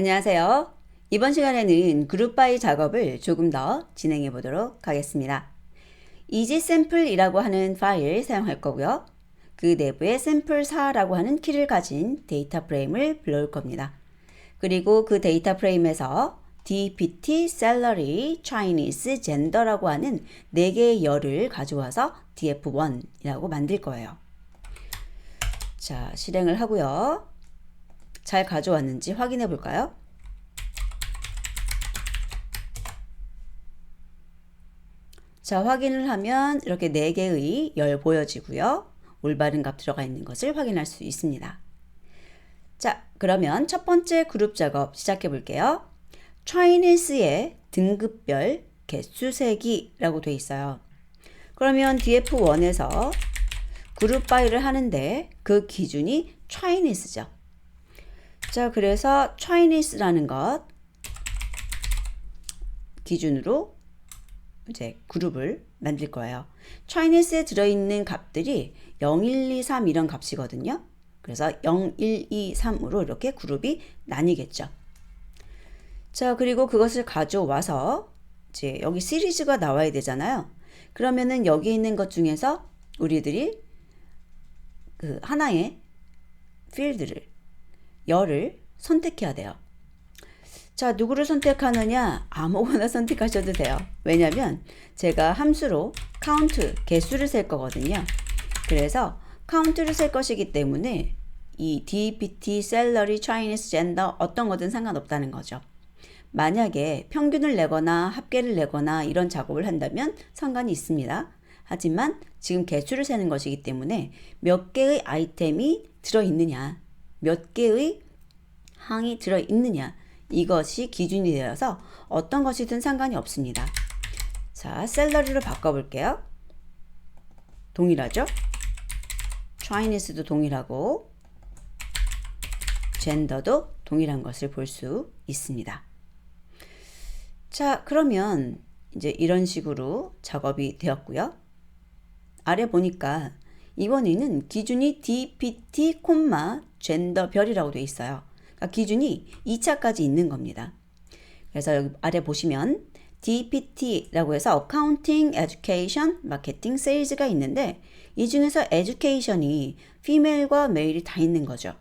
안녕하세요. 이번 시간에는 그룹 바이 작업을 조금 더 진행해 보도록 하겠습니다. 이지 샘플이라고 하는 파일 사용할 거고요. 그 내부에 샘플4라고 하는 키를 가진 데이터 프레임을 불러올 겁니다. 그리고 그 데이터 프레임에서 DPT, Salary, Chinese, Gender라고 하는 4개의 열을 가져와서 DF1이라고 만들 거예요. 자, 실행을 하고요. 잘 가져왔는지 확인해 볼까요? 자, 확인을 하면 이렇게 4개의 열 보여지고요. 올바른 값 들어가 있는 것을 확인할 수 있습니다. 자, 그러면 첫 번째 그룹 작업 시작해 볼게요. Chinese의 등급별 개수 세기라고 돼 있어요. 그러면 DF1에서 그룹 바이를 하는데 그 기준이 Chinese죠. 자, 그래서 Chinese라는 것 기준으로 이제 그룹을 만들 거예요. Chinese에 들어있는 값들이 0, 1, 2, 3 이런 값이거든요. 그래서 0, 1, 2, 3으로 이렇게 그룹이 나뉘겠죠. 자, 그리고 그것을 가져와서 이제 여기 시리즈가 나와야 되잖아요. 그러면은 여기 있는 것 중에서 우리들이 그 하나의 필드를 열을 선택해야 돼요. 자, 누구를 선택하느냐? 아무거나 선택하셔도 돼요. 왜냐면 제가 함수로 count 개수를 셀 거거든요. 그래서 count를 셀 것이기 때문에 이 DPT, salary, Chinese, gender 어떤 거든 상관없다는 거죠. 만약에 평균을 내거나 합계를 내거나 이런 작업을 한다면 상관이 있습니다. 하지만 지금 개수를 세는 것이기 때문에 몇 개의 아이템이 들어있느냐, 몇 개의 항이 들어있느냐, 이것이 기준이 되어서 어떤 것이든 상관이 없습니다. 자, 셀러리로 바꿔볼게요. 동일하죠? Chinese도 동일하고 젠더도 동일한 것을 볼 수 있습니다. 자, 그러면 이제 이런 식으로 작업이 되었고요. 아래 보니까 이번에는 기준이 DPT, 젠더별이라고 되어 있어요. 그러니까 기준이 2차까지 있는 겁니다. 그래서 여기 아래 보시면 DPT라고 해서 Accounting, Education, Marketing, Sales가 있는데 이 중에서 Education이 female과 male이 다 있는 거죠.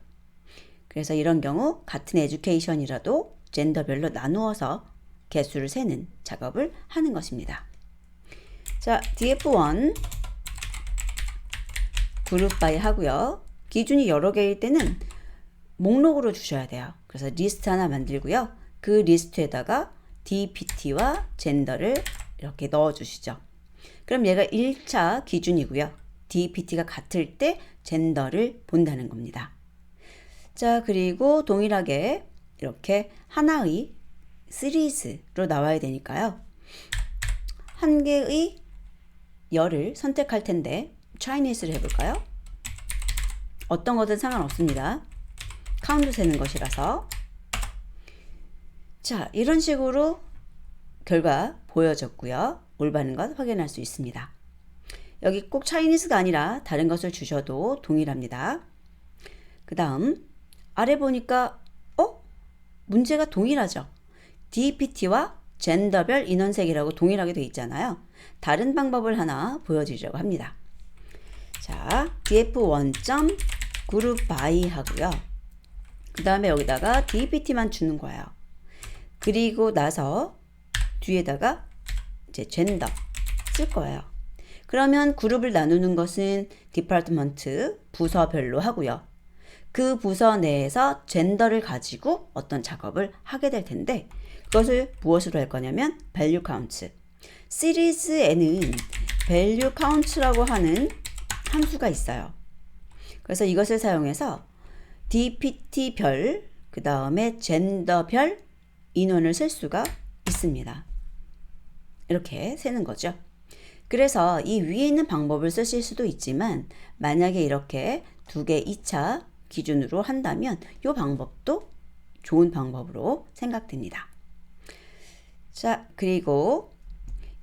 그래서 이런 경우 같은 Education이라도 젠더별로 나누어서 개수를 세는 작업을 하는 것입니다. 자, DF1 그룹 바이 하고요. 기준이 여러 개일 때는 목록으로 주셔야 돼요. 그래서 리스트 하나 만들고요. 그 리스트에다가 DPT와 젠더를 이렇게 넣어 주시죠. 그럼 얘가 1차 기준이고요. DPT가 같을 때 젠더를 본다는 겁니다. 자, 그리고 동일하게 이렇게 하나의 시리즈로 나와야 되니까요. 한 개의 열을 선택할 텐데 차이니스를 해볼까요? 어떤 거든 상관없습니다. 카운트 세는 것이라서 자 이런 식으로 결과 보여졌고요. 올바른 것 확인할 수 있습니다. 여기 꼭 차이니스가 아니라 다른 것을 주셔도 동일합니다. 그 다음 아래 보니까 어? 문제가 동일하죠. DPT와 젠더별 인원색이라고 동일하게 되어 있잖아요. 다른 방법을 하나 보여드리려고 합니다. 자, df1. 그룹 바이 하고요. 그 다음에 여기다가 DPT만 주는 거예요. 그리고 나서 뒤에다가 이제 젠더 쓸 거예요. 그러면 그룹을 나누는 것은 디파트먼트 부서별로 하고요. 그 부서 내에서 젠더를 가지고 어떤 작업을 하게 될 텐데 그것을 무엇으로 할 거냐면 value count. 시리즈에는 value count라고 하는 함수가 있어요. 그래서 이것을 사용해서 DPT별, 그 다음에 젠더별 인원을 쓸 수가 있습니다. 이렇게 세는 거죠. 그래서 이 위에 있는 방법을 쓰실 수도 있지만 만약에 이렇게 두 개 2차 기준으로 한다면 이 방법도 좋은 방법으로 생각됩니다. 자, 그리고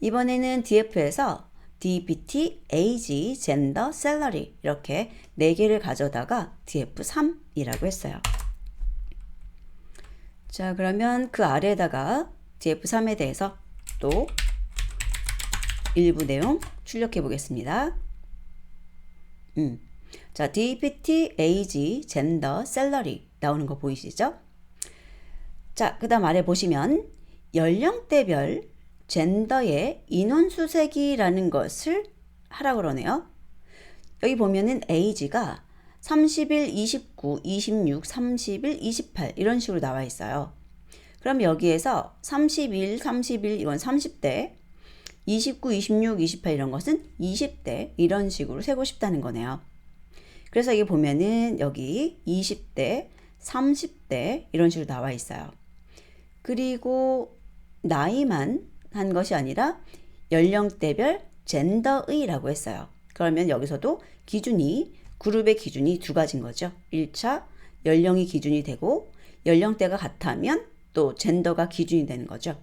이번에는 DF에서 DPT, age, gender, salary 이렇게 네 개를 가져다가 DF3이라고 했어요. 자, 그러면 그 아래에다가 DF3에 대해서 또 일부 내용 출력해 보겠습니다. 음. 자, DPT, age, 젠더, 셀러리 나오는 거 보이시죠? 자, 그 다음 아래 보시면 연령대별 젠더의 인원수색이라는 것을 하라 그러네요. 여기 보면은 age가 31, 29, 26, 31, 28 이런 식으로 나와 있어요. 그럼 여기에서 31, 31 이건 30대, 29, 26, 28 이런 것은 20대 이런 식으로 세고 싶다는 거네요. 그래서 여기 보면은 여기 20대, 30대 이런 식으로 나와 있어요. 그리고 나이만 한 것이 아니라 연령대별 젠더의라고 했어요. 그러면 여기서도 기준이 그룹의 기준이 두 가지인 거죠. 1차 연령이 기준이 되고 연령대가 같다면 또 젠더가 기준이 되는 거죠.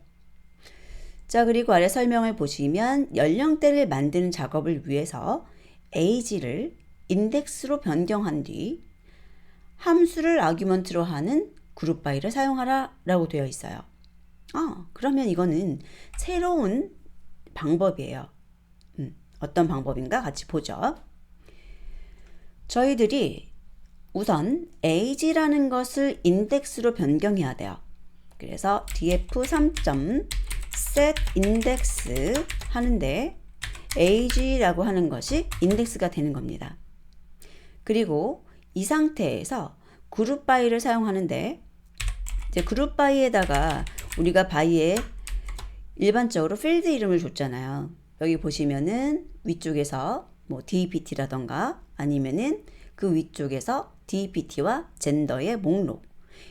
자, 그리고 아래 설명을 보시면 연령대를 만드는 작업을 위해서 age를 인덱스로 변경한 뒤 함수를 아규먼트로 하는 그룹 바이를 사용하라 라고 되어 있어요. 아, 그러면 이거는 새로운 방법이에요. 음, 어떤 방법인가 같이 보죠. 저희들이 우선 age라는 것을 인덱스로 변경해야 돼요. 그래서 df3. set index 하는데 age라고 하는 것이 인덱스가 되는 겁니다. 그리고 이 상태에서 그룹 바이를 사용하는데 이제 그룹 바이에다가 우리가 바이에 일반적으로 필드 이름을 줬잖아요. 여기 보시면은 위쪽에서 뭐 DPT라던가 아니면은 그 위쪽에서 DPT와 젠더의 목록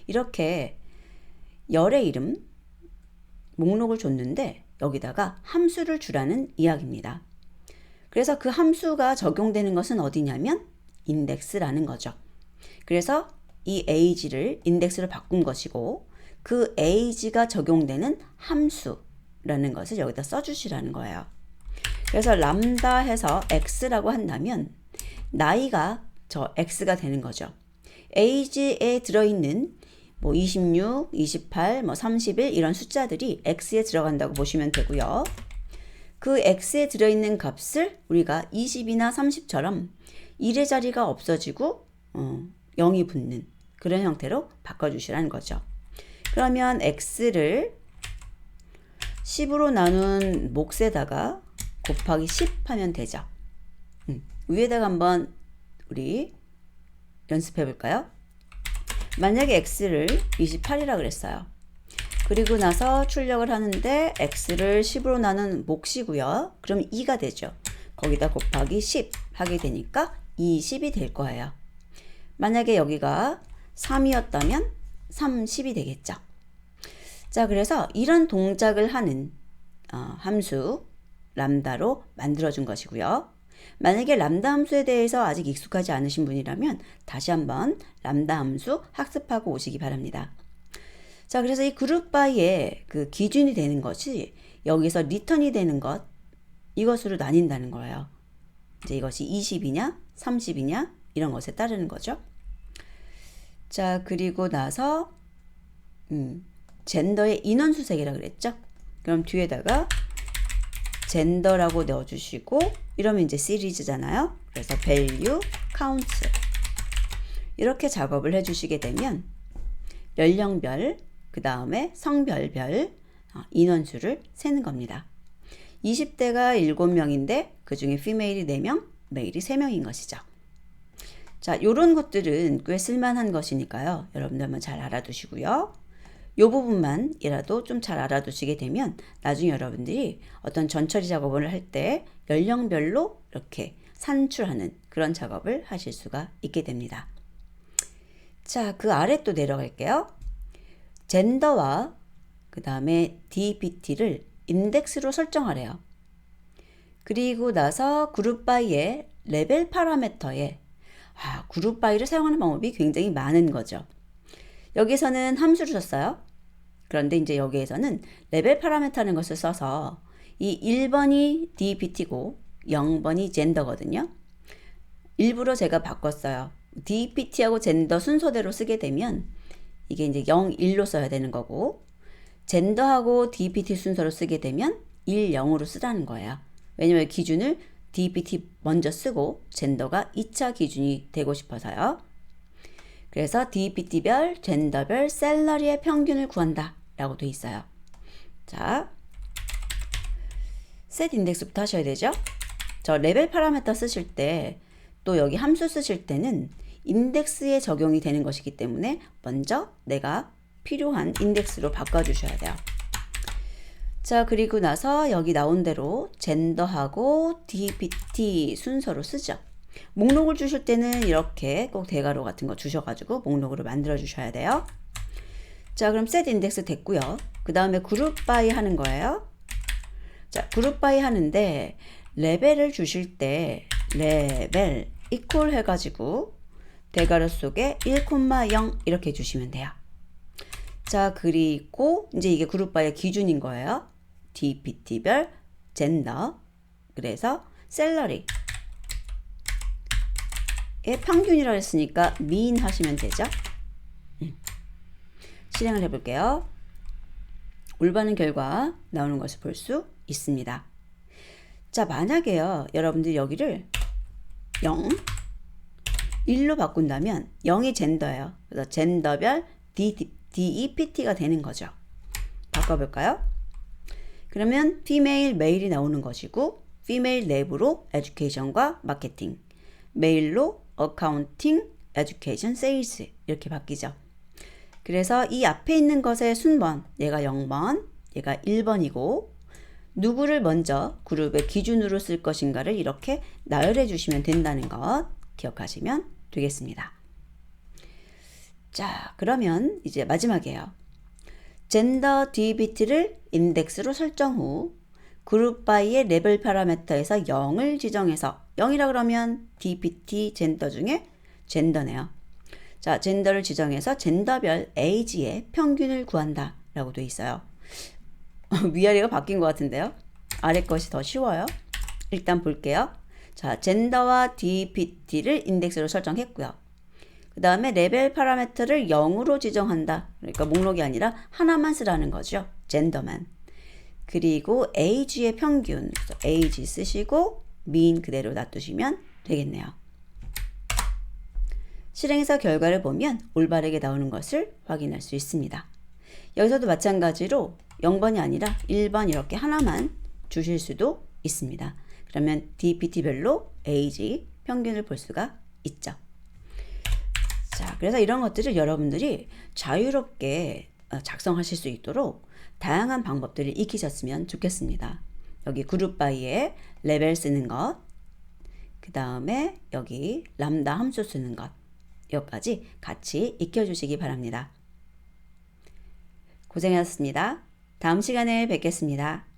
이렇게 열의 이름 목록을 줬는데 여기다가 함수를 주라는 이야기입니다. 그래서 그 함수가 적용되는 것은 어디냐면 인덱스라는 거죠. 그래서 이 age를 인덱스로 바꾼 것이고 그 age가 적용되는 함수라는 것을 여기다 써주시라는 거예요. 그래서 람다 해서 x라고 한다면 나이가 저 x가 되는 거죠. age에 들어있는 뭐 26, 28, 뭐 31 이런 숫자들이 x에 들어간다고 보시면 되고요. 그 x에 들어있는 값을 우리가 20이나 30처럼 1의 자리가 없어지고 어, 0이 붙는 그런 형태로 바꿔주시라는 거죠. 그러면 x를 10으로 나눈 몫에다가 곱하기 10 하면 되죠. 음, 위에다가 한번 우리 연습해 볼까요? 만약에 x를 28이라 그랬어요. 그리고 나서 출력을 하는데 x를 10으로 나눈 몫이고요. 그럼 2가 되죠. 거기다 곱하기 10 하게 되니까 20이 될 거예요. 만약에 여기가 3이었다면 30이 되겠죠. 자, 그래서 이런 동작을 하는 어, 함수 람다로 만들어준 것이고요. 만약에 람다 함수에 대해서 아직 익숙하지 않으신 분이라면 다시 한번 람다 함수 학습하고 오시기 바랍니다. 자, 그래서 이 그룹 바이의 그 기준이 되는 것이 여기서 리턴이 되는 것 이것으로 나뉜다는 거예요. 이제 이것이 20이냐, 30이냐 이런 것에 따르는 거죠. 자, 그리고 나서 음, 젠더의 인원 수색이라 그랬죠. 그럼 뒤에다가 젠더라고 넣어 주시고 이러면 이제 시리즈잖아요. 그래서 value, count 이렇게 작업을 해 주시게 되면 연령별 그 다음에 성별별 어, 인원수를 세는 겁니다. 20대가 7명인데 그 중에 피메일이 4명, 메일이 3명인 것이죠. 자, 요런 것들은 꽤 쓸만한 것이니까요. 여러분들 한번 잘 알아두시고요. 요 부분만이라도 좀 잘 알아두시게 되면 나중에 여러분들이 어떤 전처리 작업을 할 때 연령별로 이렇게 산출하는 그런 작업을 하실 수가 있게 됩니다. 자, 그 아래 또 내려갈게요. 젠더와 그 다음에 DPT를 인덱스로 설정하래요. 그리고 나서 그룹 바이의 레벨 파라메터에 아, 그룹 바이를 사용하는 방법이 굉장히 많은 거죠. 여기서는 함수를 썼어요. 그런데 이제 여기에서는 레벨 파라메터라는 것을 써서 이 1번이 DPT고 0번이 젠더거든요. 일부러 제가 바꿨어요. DPT하고 젠더 순서대로 쓰게 되면 이게 이제 0, 1로 써야 되는 거고 젠더하고 DPT 순서로 쓰게 되면 1, 0으로 쓰라는 거예요. 왜냐면 기준을 DPT 먼저 쓰고 젠더가 2차 기준이 되고 싶어서요. 그래서 DPT별, 젠더별 셀러리의 평균을 구한다 라고 돼 있어요. 자, 셋 인덱스부터 하셔야 되죠. 저 레벨 파라미터 쓰실 때 또 여기 함수 쓰실 때는 인덱스에 적용이 되는 것이기 때문에 먼저 내가 필요한 인덱스로 바꿔주셔야 돼요. 자, 그리고 나서 여기 나온 대로 젠더하고 DPT 순서로 쓰죠. 목록을 주실 때는 이렇게 꼭 대괄호 같은 거 주셔가지고 목록으로 만들어 주셔야 돼요. 자, 그럼 셋 인덱스 됐고요. 그 다음에 그룹 바이 하는 거예요. 자, 그룹 바이 하는데 레벨을 주실 때 레벨 이퀄 해가지고 대괄호 속에 1,0 이렇게 주시면 돼요. 자, 그리고 이제 이게 그룹 바의 기준인 거예요. DPT별 젠더 그래서 셀러리 의 평균이라고 했으니까 mean 하시면 되죠. 음. 실행을 해볼게요. 올바른 결과 나오는 것을 볼 수 있습니다. 자, 만약에요. 여러분들 여기를 0, 1로 바꾼다면 0이 젠더예요. 그래서 젠더별 DEPT가 되는 거죠. 바꿔볼까요? 그러면 female, male이 나오는 것이고 female 랩으로 education과 마케팅, male로 accounting, education, sales 이렇게 바뀌죠. 그래서 이 앞에 있는 것의 순번, 얘가 0번, 얘가 1번이고 누구를 먼저 그룹의 기준으로 쓸 것인가를 이렇게 나열해 주시면 된다는 것 기억하시면 되겠습니다. 자, 그러면 이제 마지막이에요. 젠더 DBT를 인덱스로 설정 후 그룹 바이의 레벨 파라미터에서 0을 지정해서 0이라 그러면 DPT 젠더 중에 젠더네요. 자, 젠더를 지정해서 젠더별 에이지의 평균을 구한다 라고 돼 있어요. 위아래가 바뀐 것 같은데요. 아래 것이 더 쉬워요. 일단 볼게요. 자, 젠더와 DPT를 인덱스로 설정했고요. 그 다음에 레벨 파라미터를 0으로 지정한다. 그러니까 목록이 아니라 하나만 쓰라는 거죠. 젠더만. 그리고 age의 평균, age 쓰시고 mean 그대로 놔두시면 되겠네요. 실행해서 결과를 보면 올바르게 나오는 것을 확인할 수 있습니다. 여기서도 마찬가지로 0번이 아니라 1번 이렇게 하나만 주실 수도 있습니다. 그러면 DPT별로 age 평균을 볼 수가 있죠. 자, 그래서 이런 것들을 여러분들이 자유롭게 어, 작성하실 수 있도록 다양한 방법들을 익히셨으면 좋겠습니다. 여기 그룹 바이에 레벨 쓰는 것, 그 다음에 여기 람다 함수 쓰는 것, 여기까지 같이 익혀주시기 바랍니다. 고생하셨습니다. 다음 시간에 뵙겠습니다.